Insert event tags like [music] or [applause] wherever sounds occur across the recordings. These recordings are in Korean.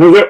안녕하세요.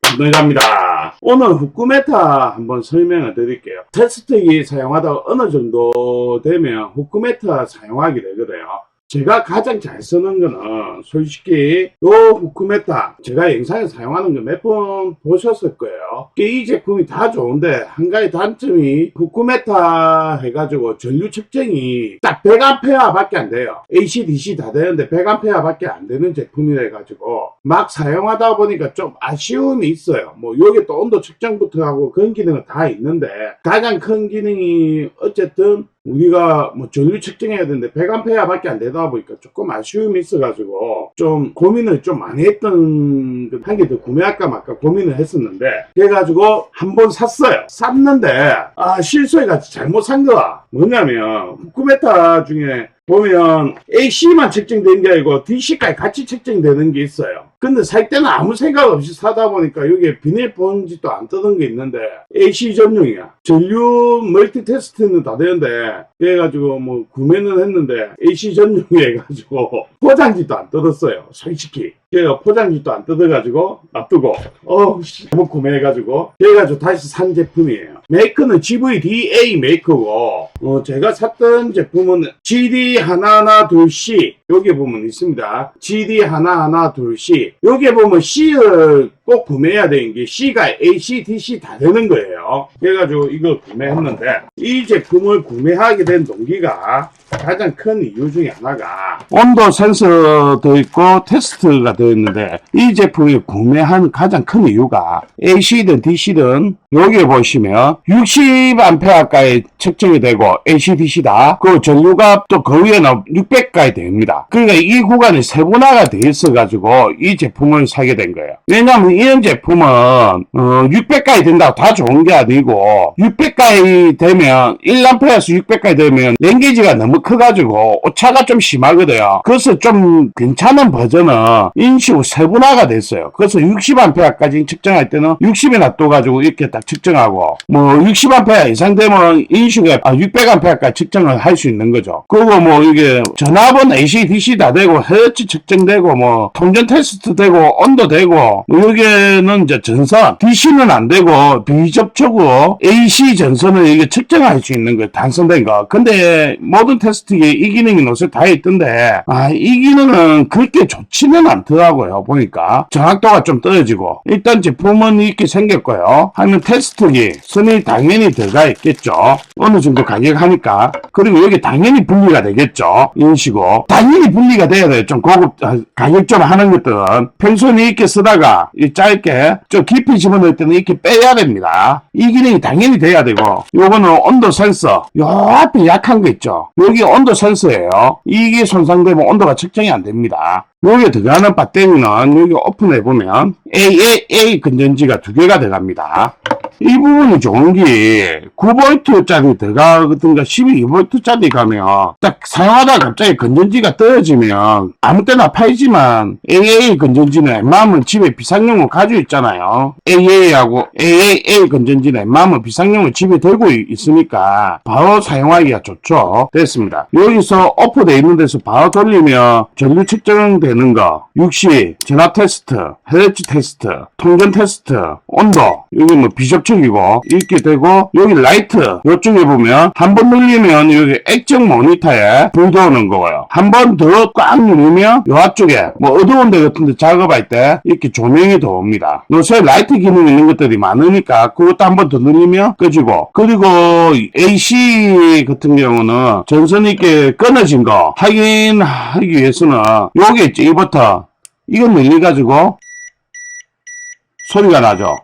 김동자입니다. 오늘 후크메타 한번 설명을 드릴게요. 테스트기 사용하다가 어느 정도 되면 후크메타 사용하게 되거든요. 제가 가장 잘 쓰는 거는 솔직히 요 후크메타 제가 영상에 사용하는 거 몇 번 보셨을 거예요. 이 제품이 다 좋은데 한 가지 단점이 후크메타 해가지고 전류 측정이 딱 100A 밖에 안 돼요. AC, DC 다 되는데 100A 밖에 안 되는 제품이라 해가지고 막 사용하다 보니까 좀 아쉬움이 있어요. 뭐 여기 또 온도 측정부터 하고 그런 기능은 다 있는데 가장 큰 기능이 어쨌든 우리가 뭐 전류 측정해야 되는데 100A 밖에 안 되다 보니까 조금 아쉬움이 있어가지고 좀 고민을 좀 많이 했던 한 개 더 구매할까 말까 고민을 했었는데 그래가지고 한 번 샀어요. 샀는데 아 실수해가지고 잘못 산 거야. 뭐냐면 후크메타 중에 보면 AC만 측정되는 게 아니고 DC까지 같이 측정되는 게 있어요. 근데 살 때는 아무 생각 없이 사다 보니까 여기에 비닐 봉지도 안 뜯은 게 있는데 AC 전용이야. 전류 멀티 테스트는 다 되는데 그래가지고 뭐 구매는 했는데 AC 전용이 해가지고 [laughs] 포장지도 안 뜯었어요. 솔직히. 그래가 포장지도 안 뜯어가지고 놔두고 어우 씨 잘못 구매해가지고 그래가지고 다시 산 제품이에요. 메이커는 GVDA 메이커고 어, 제가 샀던 제품은 GD 하나하나 둘C 여기 보면 있습니다. GD 하나하나 둘C 여기 보면 C를 꼭 구매해야 되는 게 C가 AC, DC 다 되는 거예요. 그래가지고 이걸 구매했는데 이 제품을 구매하게 된 동기가 가장 큰 이유 중에 하나가 온도 센서도 있고 테스트가 되어 있는데 이 제품을 구매한 가장 큰 이유가 AC든 DC든 여기 보시면 60A가까지 측정이 되고 AC, DC다. 그 전류가 또 그 위에는 600까지 됩니다. 그러니까 이 구간이 세분화가 돼 있어 가지고 이 제품을 사게 된 거예요. 왜냐하면 이런 제품은 어, 600까지 된다고 다 좋은 게 아니고 600까지 되면 1A에서 600까지 되면 랭게이지가 너무 커가지고 오차가 좀 심하거든요. 그래서 좀 괜찮은 버전은 인식으로 세분화가 됐어요. 그래서 60A까지 측정할 때는 60에 놔둬가지고 이렇게 딱 측정하고 뭐 60A 이상 되면 인식에 아, 600A까지 측정을 할 수 있는 거죠. 그리고 뭐 이게 전압은 AC, DC 다 되고 헤르츠 측정되고 뭐 통전 테스트 되고 온도 되고 뭐 여기는 이제 전선 DC는 안 되고 비접촉으로 AC 전선을 이게 측정할 수 있는 거 단선된 거. 근데 모든 테스트에 이 기능이 노세 다 있던데 아 이 기능은 그렇게 좋지는 않더라고요. 보니까 정확도가 좀 떨어지고 일단 제품은 이렇게 생겼고요. 하면 테스트기 선이 당연히 들어가 있겠죠. 어느 정도 가격 하니까 그리고 여기 당연히 분리가 되겠죠. 이런 식으로 당연히 분리가 돼야 돼요. 좀 고급 아, 가격 좀 하는 것들은 평소에 이렇게 쓰다가 이 짧게 좀 깊이 집어넣을 때는 이렇게 빼야 됩니다. 이 기능이 당연히 돼야 되고 요거는 온도 센서 요 앞에 약한 거 있죠. 여기 온도 센서예요. 이게 손상되면 온도가 측정이 안 됩니다. 여기에 들어가는 배터리는 여기 오픈해 보면 AAA 건전지가 두 개가 들어갑니다. 이 부분이 좋은 게 9V짜리 들어가든가 12V짜리 가면 딱 사용하다가 갑자기 건전지가 떨어지면 아무 때나 팔지만 AA 건전지는 웬만하면 집에 비상용으로 가지고 있잖아요. AA하고 AAA 건전지는 웬만하면 비상용으로 집에 들고 이- 있으니까 바로 사용하기가 좋죠. 됐습니다. 여기서 오프되어 있는 데서 바로 돌리면 전류 측정되는 거 60, 전압 테스트, 헤르츠 테스트, 통전 테스트, 온도 여기 뭐 비 접촉이고 이렇게 되고 여기 라이트 이쪽에 보면 한 번 눌리면 여기 액정 모니터에 불 들어오는 거예요. 한 번 더 꽉 누르면 요 앞쪽에 뭐 어두운 데 같은 데 작업할 때 이렇게 조명이 들어옵니다. 요새 라이트 기능 있는 것들이 많으니까 그것도 한 번 더 누르면 꺼지고 그리고 AC 같은 경우는 전선이 이렇게 끊어진 거 확인하기 위해서는 요게 있죠 이 버튼 이거 눌려가지고 소리가 나죠.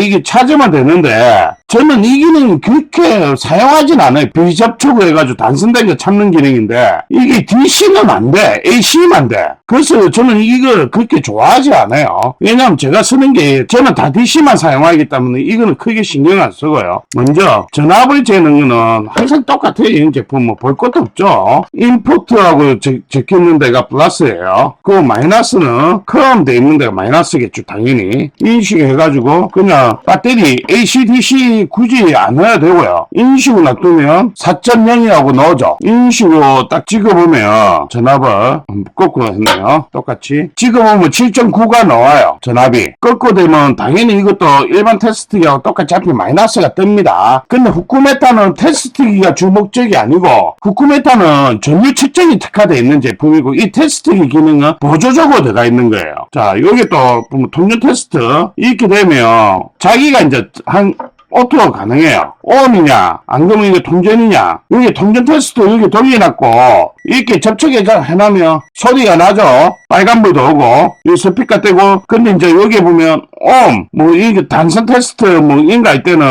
이게 찾으면 되는데 저는 이 기능이 그렇게 사용하진 않아요. 비접촉을 해가지고 단순된 거 찾는 기능인데 이게 DC는 안 돼. AC만 돼. 그래서 저는 이걸 그렇게 좋아하지 않아요. 왜냐하면 제가 쓰는 게 저는 다 DC만 사용하기 때문에 이거는 크게 신경 안 쓰고요. 먼저 전압을 재는 거는 항상 똑같아요. 이 제품 뭐 볼 것도 없죠. 인포트하고 적- 적혀 있는 데가 플러스예요. 그 마이너스는 크롬 돼 있는 데가 마이너스겠죠. 당연히 인식해가지고 그냥 배터리 AC, DC 굳이 안 해야 되고요. 식으로 놔두면 4.0이라고 넣어줘. 이런 식으로 딱 찍어보면 전압을 음, 거꾸로 했네요. 똑같이. 찍어보면 7.9가 나와요. 전압이. 거꾸로 되면 당연히 이것도 일반 테스트기하고 똑같이 앞에 마이너스가 뜹니다. 근데 후쿠메타는 테스트기가 주 목적이 아니고 후쿠메타는 전류 측정이 특화되어 있는 제품이고 이 테스트기 기능은 보조적으로 들어가 있는 거예요. 자, 여기 또 보면 통전 테스트 이렇게 되면 자기가 이제 한 오토가 가능해요. 그러면 이게 통전이냐. 여기 통전 테스트 여기 돌려놨고, 이렇게 접촉해 해놓으면 소리가 나죠? 빨간불도 오고, 이 스피커 떼고, 근데 이제 여기 보면, 옴, 뭐, 이게 단선 테스트, 뭐, 인가 할 때는,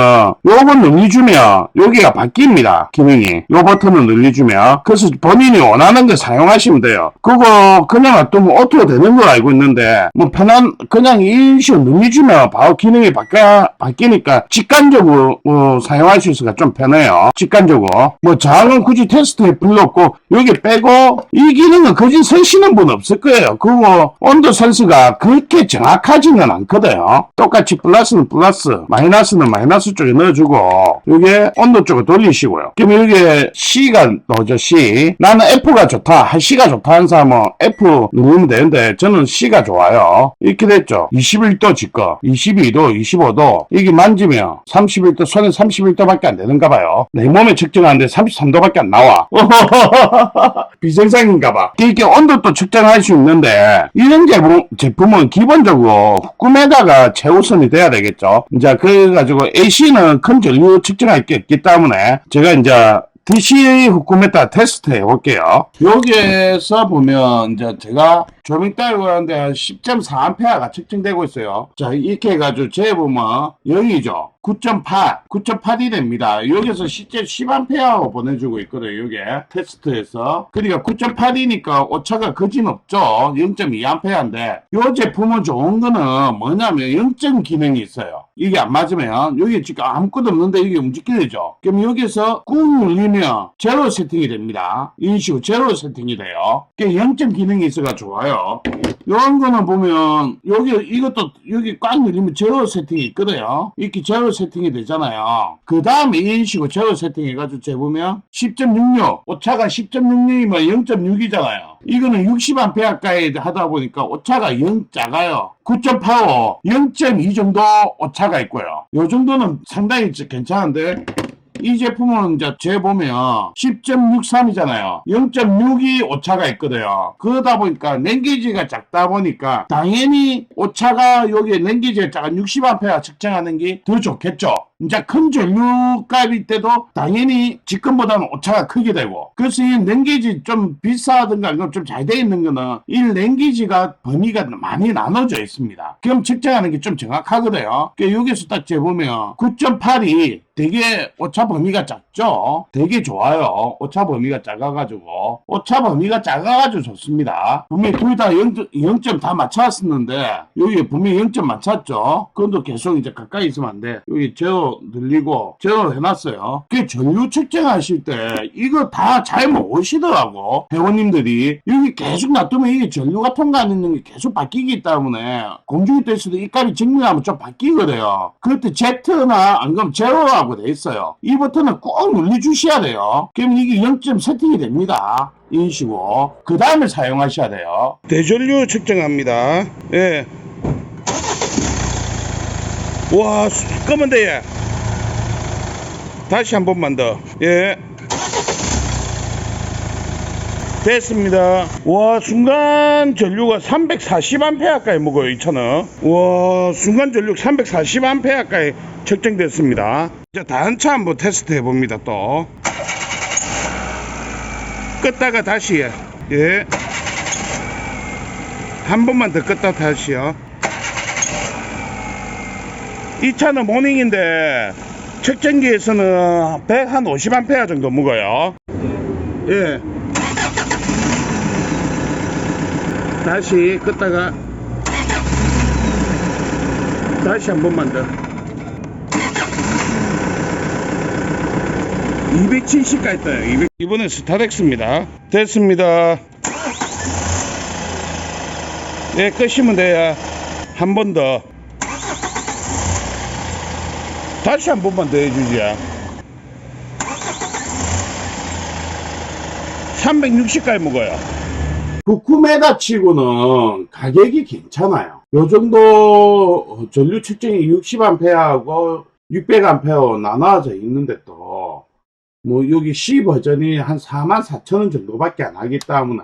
요건 눌러주면, 여기가 바뀝니다. 기능이. 요 버튼을 눌러주면. 그래서 본인이 원하는 거 사용하시면 돼요. 그거 그냥 놔두면 오토가 되는 걸 알고 있는데, 뭐, 편한, 그냥 일시로 눌러주면 바로 기능이 바뀌어, 바뀌니까, 직관적으로, 어, 사용할 수 있어서 좀 편해요. 직관적으로. 뭐, 저항은 굳이 테스트에 없고, 여기 빼고, 이 기능은 거진 쓰시는 분 없을 거예요. 그거, 온도 센스가 그렇게 정확하지는 않거든요. 똑같이 플러스는 플러스, 마이너스는 마이너스 쪽에 넣어주고, 이게 온도 쪽을 돌리시고요. 그럼 여기에 C가 넣어져, C. 나는 F가 좋다, 한 C가 좋다 하는 사람은 F 누르면 되는데, 저는 C가 좋아요. 이렇게 됐죠. 21도 지거, 22도, 25도, 이게 만지면 31도, 손에 31도밖에 안 되는가 봐요. 내 몸에 측정하는데 33도밖에 안 나와. [laughs] 비정상인가 봐. 이렇게 온도도 측정할 수 있는데, 이런 제품, 제품은 기본적으로 후쿠메다가 최우선이 돼야 되겠죠. 이제 그래가지고 AC는 큰 전류 측정할 게 없기 때문에, 제가 이제 DC 후쿠메타 테스트 해볼게요. 여기에서 보면, 이제 제가 조명 따위고 하는데 한 10.4A가 측정되고 있어요. 자, 이렇게 해가지고 재보면, 여기죠. 9.8, 9.8이 됩니다. 여기서 실제 10A하고 보내주고 있거든요, 이게. 테스트에서. 그러니까 9.8이니까 오차가 거진 없죠. 0.2A인데, 이 제품은 좋은 거는 뭐냐면 0점 기능이 있어요. 이게 안 맞으면, 여기 지금 아무것도 없는데 이게 움직이게 되죠. 그럼 여기서 꾹 눌리면 제로 세팅이 됩니다. 식으로 제로 세팅이 돼요. 그게 0점 기능이 있어가 좋아요. 이런 거는 보면, 여기, 이것도 여기 꽉 눌리면 제로 세팅이 있거든요. 이렇게 제로 세팅이 되잖아요. 그 다음에 이런 식으로 제로 세팅 해가지고 재보면 10.66, 오차가 10.66이면 0.6이잖아요. 이거는 60A 가까이 하다 보니까 오차가 0 작아요. 9.85, 0.2 정도 오차가 있고요. 요 정도는 상당히 괜찮은데, 이 제품은 이제 재보면 10.63이잖아요. 0.6이 오차가 있거든요. 그러다 보니까 랭게이지가 작다 보니까 당연히 오차가 여기에 랭게이지가 작아 60A 측정하는 게 더 좋겠죠. 이제 큰 전류값일 때도 당연히 직권보다는 오차가 크게 되고 그래서 이 랭게이지 좀 비싸든가 이거 좀잘 돼 있는 거는 이 랭게이지가 범위가 많이 나눠져 있습니다. 그럼 측정하는 게 좀 정확하거든요. 그러니까 여기서 딱 재보면 9.8이 되게 오차 범위가 작죠? 되게 좋아요. 오차 범위가 작아가지고. 오차 범위가 작아가지고 좋습니다. 분명히 둘 다 0점 다 맞춰왔었는데, 여기 분명히 0점 맞췄죠? 그건도 계속 이제 가까이 있으면 안 돼. 여기 제어 늘리고, 제어 해놨어요. 그 전류 측정 하실 때, 이거 다 잘 모르시더라고. 회원님들이. 여기 계속 놔두면 이게 전류가 통과하는 게 계속 바뀌기 때문에, 공중이 됐을 때이 값이 증명하면 좀 바뀌거든요. 그때 Z나, 안 그러면 제로라고 돼 있어요. 이 버튼을 꼭 눌러주셔야 돼요. 그럼 이게 0점 세팅이 됩니다. 이런 식으로. 그 다음에 사용하셔야 돼요. 대전류 측정합니다. 예. 와, 검은데, 예. 다시 한 번만 더. 예. 됐습니다. 와, 순간 전류가 340A까지 먹어요, 이 차는. 와, 순간 전류 340A까지 측정됐습니다. 이제 다른 차 한번 테스트 해봅니다, 또. 껐다가 다시, 예. 한 번만 더 껐다 다시요. 이 차는 모닝인데, 측정기에서는 150A 정도 먹어요. 예. 다시 껐다가 다시 한 번만 더 270까지 떠요 200. 이번엔 스타렉스입니다 됐습니다 네 끄시면 돼요 한 번더 다시 한 번만 더 해주지. 360까지 먹어요. 9m 치고는 가격이 괜찮아요. 요 정도 전류 측정이 60A하고 600A 나눠져 있는데 또, 뭐 여기 C 버전이 한 44,000원 정도밖에 안 하기 때문에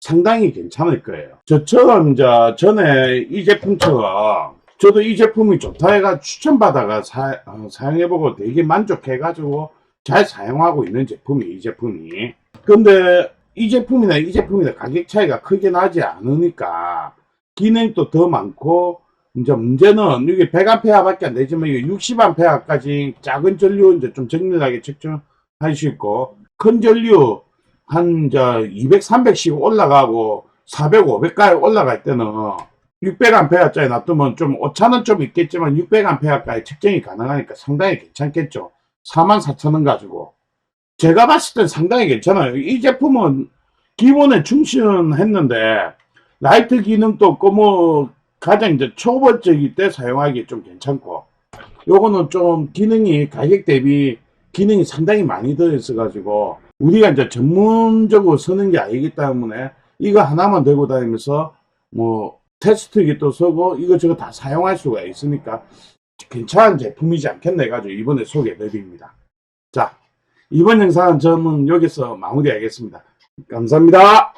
상당히 괜찮을 거예요. 저처럼 이제 전에 이 제품처럼 저도 이 제품이 좋다 해가 추천받아가 사, 용해보고 되게 만족해가지고 잘 사용하고 있는 제품이 이 제품이. 근데 이 제품이나 이 제품이나 가격 차이가 크게 나지 않으니까 기능도 더 많고 이제 문제는 이게 100A밖에 안 되지만 이게 60A까지 작은 전류 이제 좀 정밀하게 측정할 수 있고 큰 전류 한 이제 200, 300씩 올라가고 400, 500까지 올라갈 때는 600A짜리 놔두면 좀 오차는 좀 있겠지만 600A까지 측정이 가능하니까 상당히 괜찮겠죠. 44,000원 가지고. 제가 봤을 땐 상당히 괜찮아요. 이 제품은 기본에 충실했는데 라이트 기능도 없고 뭐 가장 이제 초보적일 때 사용하기 좀 괜찮고 요거는 좀 기능이 가격 대비 기능이 상당히 많이 들어있어 가지고 우리가 이제 전문적으로 쓰는 게 아니기 때문에 이거 하나만 들고 다니면서 뭐 테스트기도 쓰고 이거저거 다 사용할 수가 있으니까 괜찮은 제품이지 않겠네 가지고 이번에 소개해 드립니다. 자, 이번 영상은 저는 여기서 마무리하겠습니다. 감사합니다.